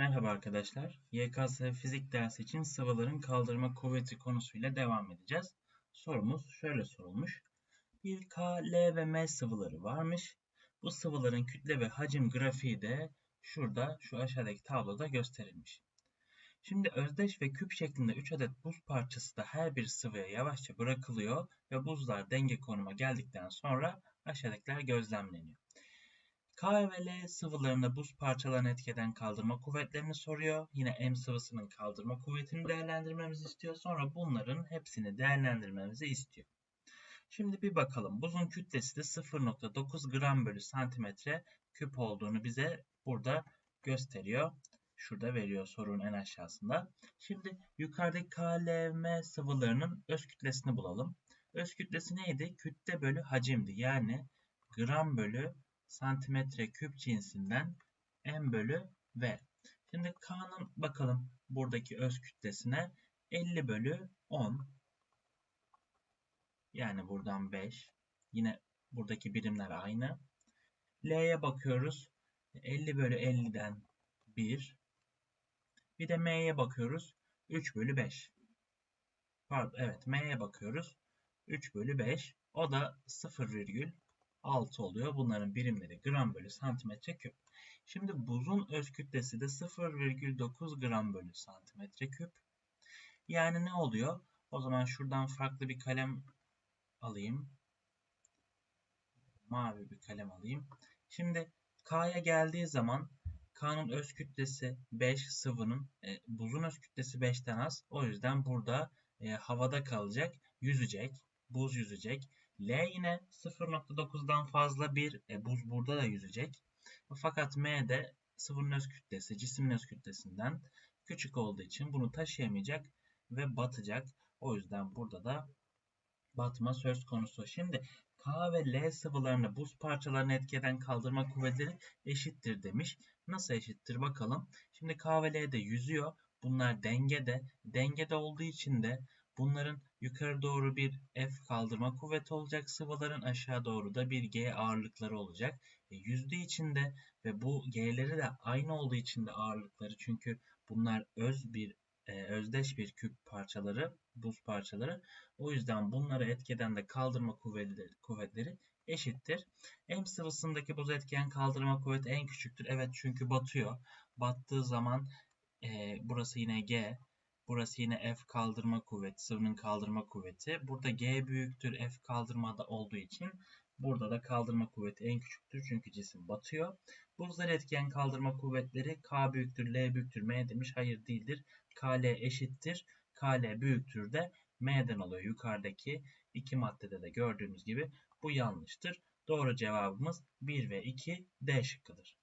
Merhaba arkadaşlar. YKS fizik dersi için sıvıların kaldırma kuvveti konusuyla devam edeceğiz. Sorumuz şöyle sorulmuş. Bir K, L ve M sıvıları varmış. Bu sıvıların kütle ve hacim grafiği de şurada şu aşağıdaki tabloda gösterilmiş. Şimdi özdeş ve küp şeklinde 3 adet buz parçası da her bir sıvıya yavaşça bırakılıyor ve buzlar denge konuma geldikten sonra aşağıdakiler gözlemleniyor. K ve L sıvılarında buz parçalarını etkeden kaldırma kuvvetlerini soruyor. Yine M sıvısının kaldırma kuvvetini değerlendirmemizi istiyor. Sonra bunların hepsini değerlendirmemizi istiyor. Şimdi bir bakalım. Buzun kütlesi de 0.9 gram bölü santimetre küp olduğunu bize burada gösteriyor. Şurada veriyor sorunun en aşağısında. Şimdi yukarıdaki KLM sıvılarının öz kütlesini bulalım. Öz kütlesi neydi? Kütle bölü hacimdi. Yani gram bölü santimetre küp cinsinden m bölü v. Şimdi K'nın bakalım buradaki öz kütlesine 50 bölü 10. Yani buradan 5. Yine buradaki birimler aynı. L'ye bakıyoruz. 50 bölü 50'den 1. Bir de M'ye bakıyoruz. 3 bölü 5. Pardon, evet M'ye bakıyoruz. 3 bölü 5. O da 0,5 6 oluyor. Bunların birimleri gram bölü santimetre küp. Şimdi buzun öz kütlesi de 0,9 gram bölü santimetre küp. Yani ne oluyor? O zaman şuradan farklı bir kalem alayım. Mavi bir kalem alayım. Şimdi K'ya geldiği zaman K'nın öz kütlesi 5 sıvının, e, buzun öz kütlesi 5'ten az. O yüzden burada e, havada kalacak, yüzecek, buz yüzecek. L yine 0.9'dan fazla bir e, buz burada da yüzecek. Fakat M de sıvının öz kütlesi cismin öz kütlesinden küçük olduğu için bunu taşıyamayacak ve batacak. O yüzden burada da batma söz konusu. Şimdi K ve L sıvılarını buz parçalarını etkeden kaldırma kuvvetleri eşittir demiş. Nasıl eşittir bakalım. Şimdi K ve L de yüzüyor. Bunlar dengede. Dengede olduğu için de Bunların yukarı doğru bir F kaldırma kuvveti olacak sıvıların aşağı doğru da bir G ağırlıkları olacak. E, yüzdüğü için de ve bu G'leri de aynı olduğu için de ağırlıkları çünkü bunlar öz bir e, özdeş bir küp parçaları, buz parçaları. O yüzden bunları etkeden de kaldırma kuvvetleri, kuvvetleri eşittir. M sıvısındaki buz etken kaldırma kuvveti en küçüktür. Evet çünkü batıyor. Battığı zaman e, burası yine G. Burası yine F kaldırma kuvveti, sıvının kaldırma kuvveti. Burada G büyüktür F kaldırmada olduğu için burada da kaldırma kuvveti en küçüktür. Çünkü cisim batıyor. Buzlar etken kaldırma kuvvetleri K büyüktür, L büyüktür, M demiş. Hayır değildir. KL eşittir. KL büyüktür de M'den oluyor. Yukarıdaki iki maddede de gördüğümüz gibi bu yanlıştır. Doğru cevabımız 1 ve 2 D şıkkıdır.